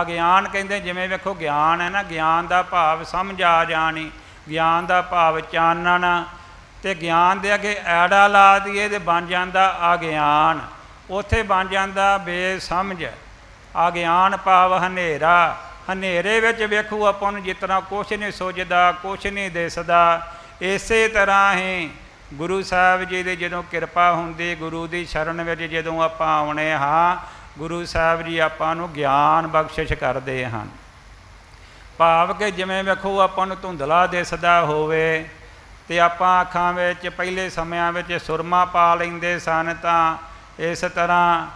ਅਗਿਆਨ ਕਹਿੰਦੇ, ਜਿਵੇਂ ਵੇਖੋ ਗਿਆਨ ਹੈ ਨਾ, ਗਿਆਨ ਦਾ ਭਾਵ ਸਮਝ ਆ ਜਾਣੀ, ਗਿਆਨ ਦਾ ਭਾਵ ਚਾਨਣਾ, ਤੇ ਗਿਆਨ ਦੇ ਅੱਗੇ ਐੜਾ ਲਾ ਦਈਏ ਤੇ ਬਣ ਜਾਂਦਾ ਅਗਿਆਨ। ਉਥੇ ਬਣ ਜਾਂਦਾ ਬੇਸਮਝ। ਅਗਿਆਨ ਭਾਵ ਹਨੇਰਾ। ਹਨੇਰੇ ਵਿੱਚ ਵੇਖੋ ਆਪਾਂ ਨੂੰ ਜਿਤਨਾ ਕੁਛ ਨਹੀਂ ਸੁਝਦਾ ਕੁਛ ਨਹੀਂ ਦਿਸਦਾ, ਇਸੇ ਤਰ੍ਹਾਂ ਹੀ ਗੁਰੂ ਸਾਹਿਬ ਜੀ ਦੀ ਜਦੋਂ ਕਿਰਪਾ ਹੁੰਦੀ, ਗੁਰੂ ਦੀ ਸ਼ਰਨ ਵਿੱਚ ਜਦੋਂ ਆਪਾਂ ਆਉਣੇ ਹਾਂ ਗੁਰੂ ਸਾਹਿਬ ਜੀ ਆਪਾਂ ਨੂੰ ਗਿਆਨ ਬਖਸ਼ਿਸ਼ ਕਰਦੇ ਹਨ। ਭਾਵ ਕਿ ਜਿਵੇਂ ਵੇਖੋ ਆਪਾਂ ਨੂੰ ਧੁੰਦਲਾ ਦਿਸਦਾ ਹੋਵੇ ਤੇ ਆਪਾਂ ਅੱਖਾਂ ਵਿੱਚ ਪਹਿਲੇ ਸਮਿਆਂ ਵਿੱਚ ਸੁਰਮਾ ਪਾ ਲੈਂਦੇ ਸਨ ਤਾਂ ਇਸ ਤਰ੍ਹਾਂ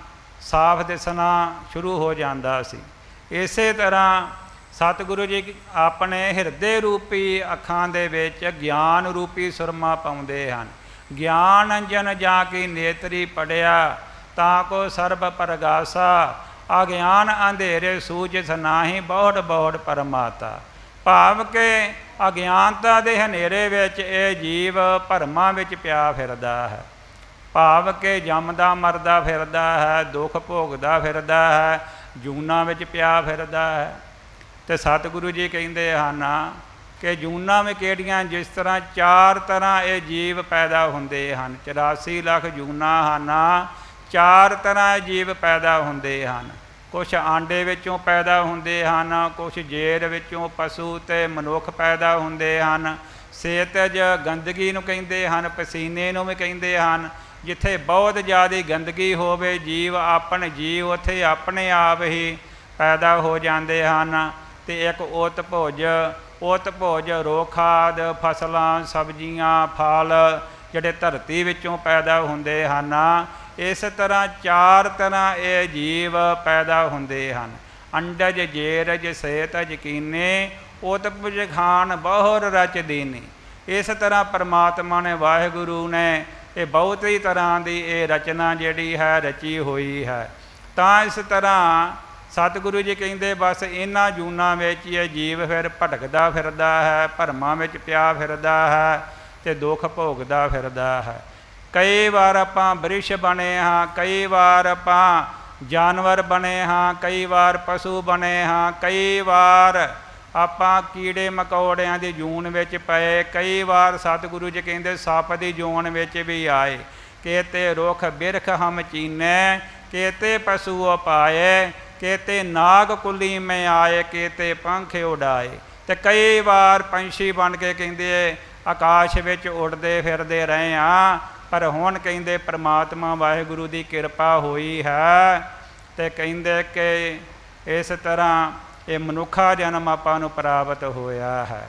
ਸਾਫ਼ ਦਿਸਣਾ ਸ਼ੁਰੂ ਹੋ ਜਾਂਦਾ ਸੀ। ਇਸੇ ਤਰ੍ਹਾਂ ਸਤਿਗੁਰੂ ਜੀ ਆਪਣੇ ਹਿਰਦੇ ਰੂਪੀ ਅੱਖਾਂ ਦੇ ਵਿੱਚ ਗਿਆਨ ਰੂਪੀ ਸੁਰਮਾ ਪਾਉਂਦੇ ਹਨ। ਗਿਆਨ ਅੰਜਨ ਜਾ ਕੇ ਨੇਤਰੀ ਪੜਿਆ ਤਾਂ ਕੋ ਸਰਬ ਪਰਗਾਸਾ, ਅਗਿਆਨ ਅੰਧੇਰੇ ਸੂਝਸ ਨਾਹੀ ਬਹੁਤ ਬਹੁਤ ਪਰਮਾਤਾ ਭਾਵ ਕੇ ਅਗਿਆਨਤਾ ਦੇ ਹਨੇਰੇ ਵਿੱਚ ਇਹ ਜੀਵ ਭਰਮਾਂ ਵਿੱਚ ਪਿਆ ਫਿਰਦਾ ਹੈ। ਭਾਵ ਕੇ ਜੰਮਦਾ ਮਰਦਾ ਫਿਰਦਾ ਹੈ, ਦੁੱਖ ਭੋਗਦਾ ਫਿਰਦਾ ਹੈ, ਜੂਨਾ ਵਿੱਚ ਪਿਆ ਫਿਰਦਾ ਹੈ। ਤੇ ਸਤਿਗੁਰੂ ਜੀ ਕਹਿੰਦੇ ਹਨ ਕਿ ਜੂਨਾ ਵਿੱਚ ਕਿਹੜੀਆਂ, ਜਿਸ ਤਰ੍ਹਾਂ ਚਾਰ ਤਰ੍ਹਾਂ ਇਹ ਜੀਵ ਪੈਦਾ ਹੁੰਦੇ ਹਨ। 84 ਲੱਖ ਜੂਨਾ ਹਨ। ਚਾਰ ਤਰ੍ਹਾਂ ਜੀਵ ਪੈਦਾ ਹੁੰਦੇ ਹਨ। ਕੁਝ ਆਂਡੇ ਵਿੱਚੋਂ ਪੈਦਾ ਹੁੰਦੇ ਹਨ ਕੁਝ ਜੇਰ ਵਿੱਚੋਂ ਪਸ਼ੂ ਤੇ ਮਨੁੱਖ ਪੈਦਾ ਹੁੰਦੇ ਹਨ। ਸੇਤਜ ਗੰਦਗੀ ਨੂੰ ਕਹਿੰਦੇ ਹਨ, ਪਸੀਨੇ ਨੂੰ ਵੀ ਕਹਿੰਦੇ ਹਨ। ਜਿੱਥੇ ਬਹੁਤ ਜ਼ਿਆਦਾ ਗੰਦਗੀ ਹੋਵੇ, ਜੀਵ ਆਪਣ ਜੀਵ ਉੱਥੇ ਆਪਣੇ ਆਪ ਹੀ ਪੈਦਾ ਹੋ ਜਾਂਦੇ ਹਨ। ਤੇ ਇੱਕ ਉਤ ਭੋਜ ਉਤ ਭੋਜ ਰੋਖਾਦ ਫਸਲਾਂ, ਸਬਜ਼ੀਆਂ, ਫਲ ਜਿਹੜੇ ਧਰਤੀ ਵਿੱਚੋਂ ਪੈਦਾ ਹੁੰਦੇ ਹਨ, ਇਸ ਤਰ੍ਹਾਂ ਚਾਰ ਤਰ੍ਹਾਂ ਇਹ ਜੀਵ ਪੈਦਾ ਹੁੰਦੇ ਹਨ। ਅੰਡਜ, ਜੇਰਜ ਸੇਤ ਯਕੀਨੇ ਉਤ ਭੁਜ ਖਾਨ, ਬਹੁਰ, ਰਚ, ਦੀਨੀ। ਇਸ ਤਰ੍ਹਾਂ ਪਰਮਾਤਮਾ ਨੇ, ਵਾਹਿਗੁਰੂ ਨੇ ਇਹ ਬਹੁਤ ਹੀ ਤਰ੍ਹਾਂ ਦੀ ਇਹ ਰਚਨਾ ਜਿਹੜੀ ਹੈ, ਰਚੀ ਹੋਈ ਹੈ। ਤਾਂ ਇਸ ਤਰ੍ਹਾਂ ਸਤਿਗੁਰੂ ਜੀ ਕਹਿੰਦੇ, ਬਸ ਇਹਨਾਂ ਜੂਨਾਂ ਵਿੱਚ ਇਹ ਜੀਵ ਫਿਰ ਭਟਕਦਾ ਫਿਰਦਾ ਹੈ, ਭਰਮਾਂ ਵਿੱਚ ਪਿਆ ਫਿਰਦਾ ਹੈ। ਤੇ ਦੁੱਖ ਭੋਗਦਾ ਫਿਰਦਾ ਹੈ। ਕਈ ਵਾਰ ਆਪਾਂ ਬ੍ਰਿਸ਼ ਬਣੇ ਹਾਂ, ਕਈ ਵਾਰ ਆਪਾਂ ਜਾਨਵਰ ਬਣੇ ਹਾਂ, ਕਈ ਵਾਰ ਪਸ਼ੂ ਬਣੇ ਹਾਂ, ਕਈ ਵਾਰ ਆਪਾਂ ਕੀੜੇ ਮਕੌੜਿਆਂ ਦੀ ਜੂਨ ਵਿੱਚ ਪਏ, ਕਈ ਵਾਰ ਸਤਿਗੁਰੂ ਜੀ ਕਹਿੰਦੇ ਸੱਪ ਦੀ ਜੂਨ ਵਿੱਚ ਵੀ ਆਏ। ਕੇਤੇ ਰੁੱਖ ਬਿਰਖ ਹਮ ਚੀਨੈ, ਕੇਤੇ ਪਸ਼ੂ ਪਾਏ, ਕੇਤੇ ਨਾਗ ਕੁਲੀ ਮੈਂ ਆਏ, ਕੇਤੇ ਪੰਖ ਉਡਾਏ। ਤੇ ਕਈ ਵਾਰ ਪੰਛੀ ਬਣ ਕੇ ਕਹਿੰਦੇ ਆਕਾਸ਼ ਵਿੱਚ ਉੱਡਦੇ ਫਿਰਦੇ ਰਹੇ ਆ ਪਰ ਹੁਣ ਕਹਿੰਦੇ ਪ੍ਰਮਾਤਮਾ ਵਾਹਿਗੁਰੂ ਦੀ ਕਿਰਪਾ ਹੋਈ ਹੈ ਤੇ ਕਹਿੰਦੇ ਕਿ ਇਸ ਤਰ੍ਹਾਂ ਇਹ ਮਨੁੱਖਾ ਜਨਮ ਆਪਾਂ ਨੂੰ ਪ੍ਰਾਪਤ ਹੋਇਆ ਹੈ।